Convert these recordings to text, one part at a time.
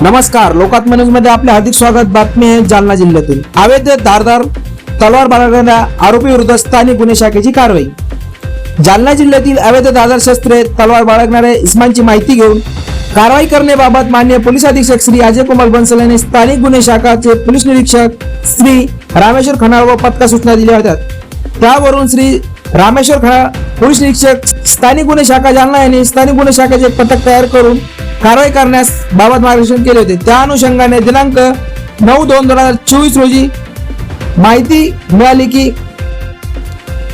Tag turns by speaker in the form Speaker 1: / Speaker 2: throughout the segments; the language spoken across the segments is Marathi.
Speaker 1: नमस्कार लोकात न्यूजमध्ये आपले हार्दिक स्वागत. बातमी आहे जालना जिल्ह्यातून. अवैध धारदार तलवार बाळगणाऱ्या आरोपी विरुद्ध स्थानिक गुन्हे शाखेची कारवाई. जालना जिल्ह्यातील अवैध धारदार शस्त्रे तलवार बाळगणाऱ्या इस्मांची माहिती घेऊन कारवाई करण्याबाबत मान्य पोलीस अधीक्षक श्री अजय कुमार बन्सल यांनी स्थानिक गुन्हे शाखाचे पोलीस निरीक्षक श्री रामेश्वर खनाळ व पथका सूचना दिल्या होत्या. त्यावरून श्री रामेश्वर खनाळ पोलीस निरीक्षक स्थानिक गुन्हे शाखा जालना यांनी स्थानिक गुन्हे शाखेचे एक पथक तयार करून कारवाई करण्यास बाबत मार्गदर्शन केले होते. त्या अनुषंगाने दिनांक नऊ दोन दोन हजार चोवीस रोजी माहिती मिळाली की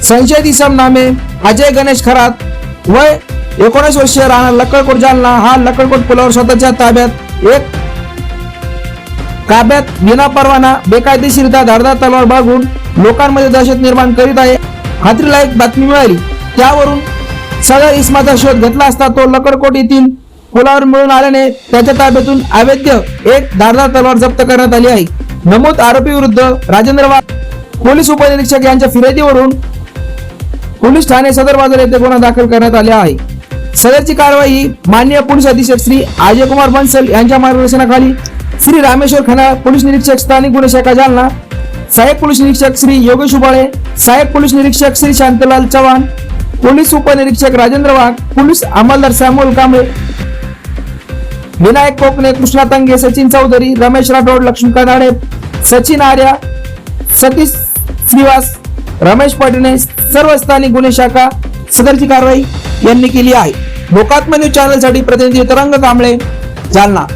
Speaker 1: संशयित इसम नामे अजय गणेश खरात वय एकोणीस वर्षीय राहणार लक्कडकोट जालना. हा लक्कडकोट पुलावर स्वतःच्या ताब्यात एक काब्यात विना परवाना बेकायदेशीरित्या धारदार तलवार बाळगून लोकांमध्ये दहशत निर्माण करीत आहे. खात्रीलायक बातमी मिळाली. त्यावरून सदर इस्माचा शोध घेतला असता तो लकडकोट येथील पुलावर मिळून आल्याने त्याच्या ताब्यातून अवैध एक धारदार तलवार जप्त करण्यात आली आहे. नमूद आरोपी विरुद्ध राजेंद्र वाघ पोलीस उपनिरीक्षक यांच्या फिर्यादीवरून पोलीस ठाणे सदर बाजार येथे गुन्हा दाखल करण्यात आला आहे. सदरची कारवाई मान्य पोलीस अधीक्षक श्री अजय कुमार बन्सल यांच्या मार्गदर्शनाखाली श्री रामेश्वर खनाळ पोलीस निरीक्षक स्थानिक गुन्हे शाखा जालना सहाय्यक पोलीस निरीक्षक श्री योगेश उबाळे सहाय्यक पोलीस निरीक्षक श्री शांतलाल चव्हाण पोलीस उपनिरीक्षक राजेंद्र वाघ पोलीस अंमलदार सॅम्युअल कांबळे विनायक कोकणे कृष्णा तंगे सचिन चौधरी रमेश राठोड लक्ष्मीकांत आडे सचिन आर्या सतीश श्रीवास रमेश पाटीने सर्व स्थानिक गुन्हे शाखा सदरची कारवाई यांनी केली आहे. लोकात्म न्यूज चॅनलसाठी प्रतिनिधी तरंग कांबळे जालना.